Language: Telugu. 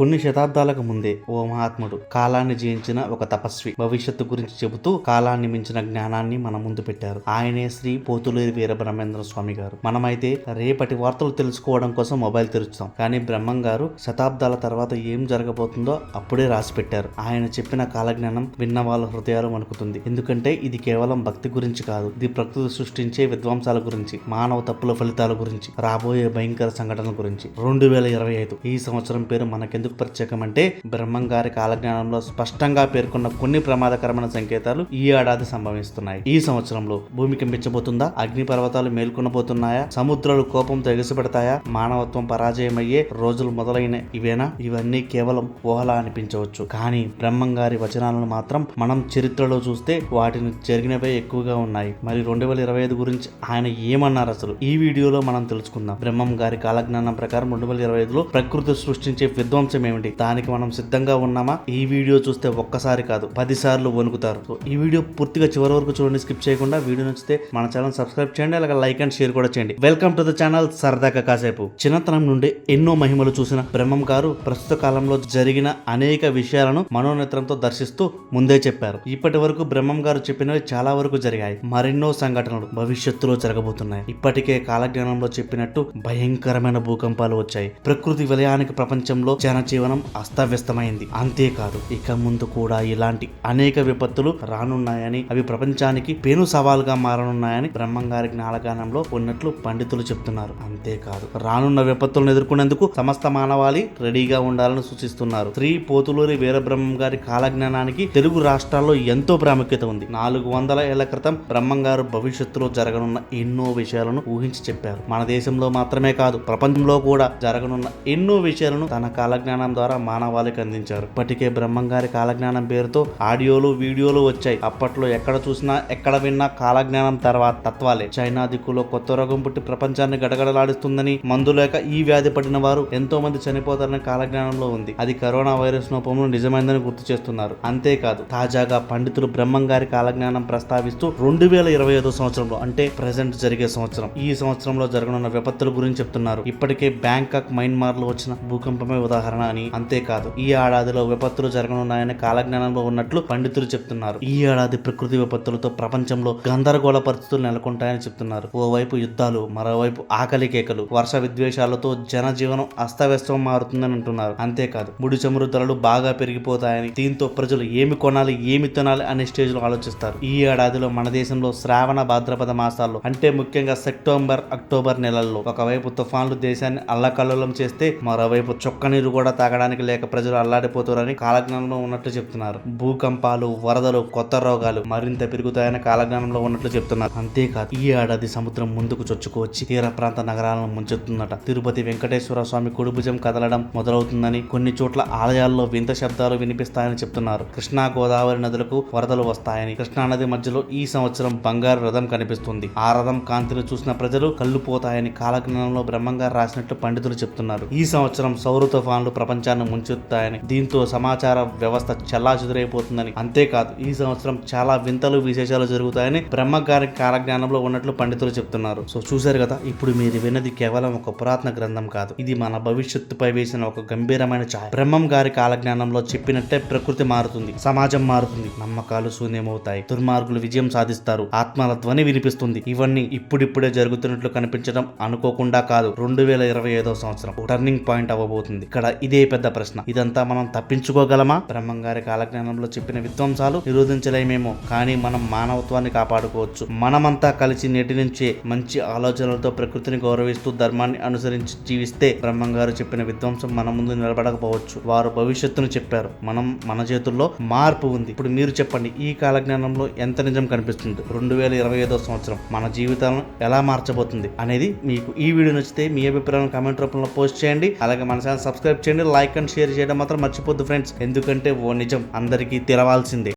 కొన్ని శతాబ్దాలకు ముందే ఓ మహాత్ముడు కాలాన్ని జయించిన ఒక తపస్వి భవిష్యత్తు గురించి చెబుతూ కాలాన్ని మించిన జ్ఞానాన్ని మన ముందు పెట్టారు. ఆయనే శ్రీ పోతులేరు వీరబ్రహ్మేంద్ర స్వామి గారు. మనమైతే రేపటి వార్తలు తెలుసుకోవడం కోసం మొబైల్ తెరుస్తాం. కానీ బ్రహ్మం గారు శతాబ్దాల తర్వాత ఏం జరగబోతుందో అప్పుడే రాసి పెట్టారు. ఆయన చెప్పిన కాలజ్ఞానం విన్న వాళ్ళ హృదయాలు వణుకుతుంది. ఎందుకంటే ఇది కేవలం భక్తి గురించి కాదు. ఇది ప్రకృతి సృష్టించే విధ్వంసాల గురించి మానవ తప్పుల ఫలితాల గురించి రాబోయే భయంకర సంఘటనల గురించి. రెండు వేల ఇరవై ఐదు ఈ సంవత్సరం పేరు మనకెందుకు ప్రత్యేకం అంటే బ్రహ్మం గారి కాలజ్ఞానంలో స్పష్టంగా పేర్కొన్న కొన్ని ప్రమాదకరమైన సంకేతాలు ఈ ఏడాది సంభవిస్తున్నాయి. ఈ సంవత్సరంలో భూమి కంపించబోతుందా అగ్ని పర్వతాలు మేల్కొనబోతున్నాయా? సముద్రాలు కోపంతో ఎగసిపెడతాయా మానవత్వం పరాజయమయ్యే రోజులు మొదలైన ఇవేనా? ఇవన్నీ కేవలం ఊహలా అనిపించవచ్చు. కానీ బ్రహ్మం గారి వచనాలను మాత్రం మనం చరిత్రలో చూస్తే వాటిని జరిగినవే ఎక్కువగా ఉన్నాయి. మరి రెండు వేల ఇరవై ఐదు గురించి ఆయన ఏమన్నారు అసలు? ఈ వీడియోలో మనం తెలుసుకుందాం. బ్రహ్మం గారి కాలజ్ఞానం ప్రకారం రెండు వేల ఇరవై ఐదులో ప్రకృతి సృష్టించే విధ్వంసం ఏమిటి దానికి మనం సిద్ధంగా ఉన్నామా? ఈ వీడియో చూస్తే ఒక్కసారి కాదు పది సార్లు వణుకుతారు. సో ఈ వీడియో పూర్తిగా చివరి వరకు చూడండి స్కిప్ చేయకుండా వీడియో నచ్చితే మన ఛానల్ సబ్స్క్రైబ్ చేయండి అలాగే లైక్ అండ్ షేర్ కూడా చేయండి. వెల్కమ్ టు ద ఛానల్ సరదాగా కాసేపు. చిన్నతనం నుండి ఎన్నో మహిమలు చూసిన బ్రహ్మం గారు ప్రస్తుత కాలంలో జరిగిన అనేక విషయాలను మనోనేత్రంతో దర్శిస్తూ ముందే చెప్పారు. ఇప్పటి వరకు బ్రహ్మం గారు చెప్పినవి చాలా వరకు జరిగాయి. మరెన్నో సంఘటనలు భవిష్యత్తులో జరగబోతున్నాయి. ఇప్పటికే కాలజ్ఞానంలో చెప్పినట్టు భయంకరమైన భూకంపాలు వచ్చాయి. ప్రకృతి విలయానికి ప్రపంచంలో జనజీవనం అస్తవ్యస్తమైంది. అంతేకాదు ఇక ముందు కూడా ఇలాంటి అనేక విపత్తులు రానున్నాయని అవి ప్రపంచానికి పెను సవాల్గా మారనున్నాయని బ్రహ్మంగారి జ్ఞానగానంలో ఉన్నట్లు పండితులు చెప్తున్నారు. అంతేకాదు రానున్న విపత్తులను ఎదుర్కొనేందుకు సమస్త మానవాళి రెడీగా ఉండాలని సూచిస్తున్నారు. శ్రీ పోతులూరి వీరబ్రహ్మం గారి కాలజ్ఞానానికి తెలుగు రాష్ట్రాల్లో ఎంతో ప్రాముఖ్యత ఉంది. నాలుగు వందల ఏళ్ళ క్రితం బ్రహ్మంగారు భవిష్యత్తులో జరగనున్న ఎన్నో విషయాలను ఊహించి చెప్పారు. మన దేశంలో మాత్రమే కాదు ప్రపంచంలో కూడా జరగనున్న ఎన్నో విషయాలను తన కాలజ్ఞానం ద్వారా మానవాళికి అందించారు. ఇప్పటికే బ్రహ్మంగారి కాలజ్ఞానం పేరుతో ఆడియోలు వీడియోలు వచ్చాయి. అప్పట్లో ఎక్కడ చూసినా ఎక్కడ విన్నా కాలజ్ఞానం తర్వాత తత్వాలే. చైనా దిక్కులో కొత్త రోగం పుట్టి ప్రపంచాన్ని గడగడలాడిస్తుందని మందు లేక ఈ వ్యాధి పడిన వారు ఎంతో మంది చనిపోతారని కాలజ్ఞానంలో ఉంది. అది కరోనా వైరస్ లోపంలో నిజమైందని గుర్తు చేస్తున్నారు. అంతేకాదు తాజాగా పండితులు బ్రహ్మంగారి కాలజ్ఞానం ప్రస్తావిస్తూ రెండు వేల ఇరవై ఐదో సంవత్సరంలో అంటే ప్రజెంట్ జరిగే సంవత్సరం ఈ సంవత్సరంలో జరగనున్న విపత్తుల గురించి చెప్తున్నారు. ఇప్పటికే బ్యాంకాక్ మయన్మార్లో వచ్చిన భూకంపమే ఉదాహరణ. అని. అంతేకాదు ఈ ఏడాదిలో విపత్తులు జరగనున్నాయని కాలజ్ఞానంలో ఉన్నట్లు పండితులు చెప్తున్నారు. ఈ ఏడాది ప్రకృతి విపత్తులతో ప్రపంచంలో గందరగోళ పరిస్థితులు నెలకొంటాయని చెప్తున్నారు. ఓవైపు యుద్ధాలు మరోవైపు ఆకలి కేకలు వర్ష విద్వేషాలతో జనజీవనం అస్తవ్యస్తం మారుతుందని అంటున్నారు. అంతేకాదు ముడి చమురు ధరలు బాగా పెరిగిపోతాయని దీంతో ప్రజలు ఏమి కొనాలి ఏమి తినాలి అనే స్టేజ్లో ఆలోచిస్తారు. ఈ ఏడాదిలో మన దేశంలో శ్రావణ భాద్రపద మాసాల్లో అంటే ముఖ్యంగా సెప్టెంబర్ అక్టోబర్ నెలల్లో ఒకవైపు తుఫాన్లు దేశాన్ని అల్లకల్లోలం చేస్తే మరోవైపు చొక్క నీరు కూడా తాగడానికి లేక ప్రజలు అల్లాడిపోతారని కాలజ్ఞానంలో ఉన్నట్లు చెప్తున్నారు. భూకంపాలు వరదలు కొత్త రోగాలు మరింత పెరుగుతాయని కాలజ్ఞానంలో ఉన్నట్లు చెప్తున్నారు. అంతేకాదు ఈ ఏడాది సముద్రం ముందుకు చొచ్చుకొచ్చి తీర ప్రాంత నగరాలను ముంచెత్తుందట తిరుపతి వెంకటేశ్వర స్వామి కుడిభుజం కదలడం మొదలవుతుందని కొన్ని చోట్ల ఆలయాల్లో వింత శబ్దాలు వినిపిస్తాయని చెప్తున్నారు. కృష్ణా గోదావరి నదులకు వరదలు వస్తాయని కృష్ణా నది మధ్యలో ఈ సంవత్సరం బంగారు రథం కనిపిస్తుంది. ఆ రథం కాంతిని చూసిన ప్రజలు కళ్ళు పోతాయని కాలజ్ఞానంలో బ్రహ్మంగా రాసినట్లు పండితులు చెప్తున్నారు. ఈ సంవత్సరం సౌర తుఫాన్లు ప్రపంచాన్ని ముంచెత్తాయని దీంతో సమాచార వ్యవస్థ చెల్లాచెదురైపోతుందని. అంతేకాదు ఈ సంవత్సరం చాలా వింతలు విశేషాలు జరుగుతాయని బ్రహ్మగారి కాలజ్ఞానంలో ఉన్నట్లు పండితులు చెప్తున్నారు. సో చూశారు కదా ఇప్పుడు మీరు విన్నది కేవలం ఒక పురాతన గ్రంథం కాదు. ఇది మన భవిష్యత్తుపై వేసిన ఒక గంభీరమైన ఛాయ. బ్రహ్మం గారి కాలజ్ఞానంలో చెప్పినట్టే ప్రకృతి మారుతుంది సమాజం మారుతుంది నమ్మకాలు శూన్యమవుతాయి దుర్మార్గులు విజయం సాధిస్తారు ఆత్మల ధ్వని వినిపిస్తుంది. ఇవన్నీ ఇప్పుడిప్పుడే జరుగుతున్నట్లు కనిపించడం అనుకోకుండా కాదు రెండు వేల ఇరవై ఐదో సంవత్సరం టర్నింగ్ పాయింట్ అవ్వబోతుంది. ఇక్కడ ఇదే పెద్ద ప్రశ్న. ఇదంతా మనం తప్పించుకోగలమా? బ్రహ్మంగారి కాలజ్ఞానంలో చెప్పిన విధ్వంసాలు నిరోధించలేమేమో. కానీ మనం మానవత్వాన్ని కాపాడుకోవచ్చు. మనమంతా కలిసి నేటి నుంచే మంచి ఆలోచనలతో ప్రకృతిని గౌరవిస్తూ ధర్మాన్ని అనుసరించి జీవిస్తే బ్రహ్మంగారు చెప్పిన విధ్వంసం మన ముందు నిలబడకపోవచ్చు. వారు భవిష్యత్తును చెప్పారు. మనం మన చేతుల్లో మార్పు ఉంది. ఇప్పుడు మీరు చెప్పండి ఈ కాలజ్ఞానంలో ఎంత నిజం కనిపిస్తుంది? రెండు వేల ఇరవై ఐదో సంవత్సరం మన జీవితాలను ఎలా మార్చబోతుంది అనేది మీకు ఈ వీడియో నచ్చితే మీ అభిప్రాయం కామెంట్ రూపంలో పోస్ట్ చేయండి. అలాగే మన ఛానల్ సబ్స్క్రైబ్ చేయండి. లైక్ అండ్ షేర్ చేయడం మాత్రం మర్చిపోద్దు ఫ్రెండ్స్ ఎందుకంటే ఓ నిజం అందరికీ తెలవాల్సిందే.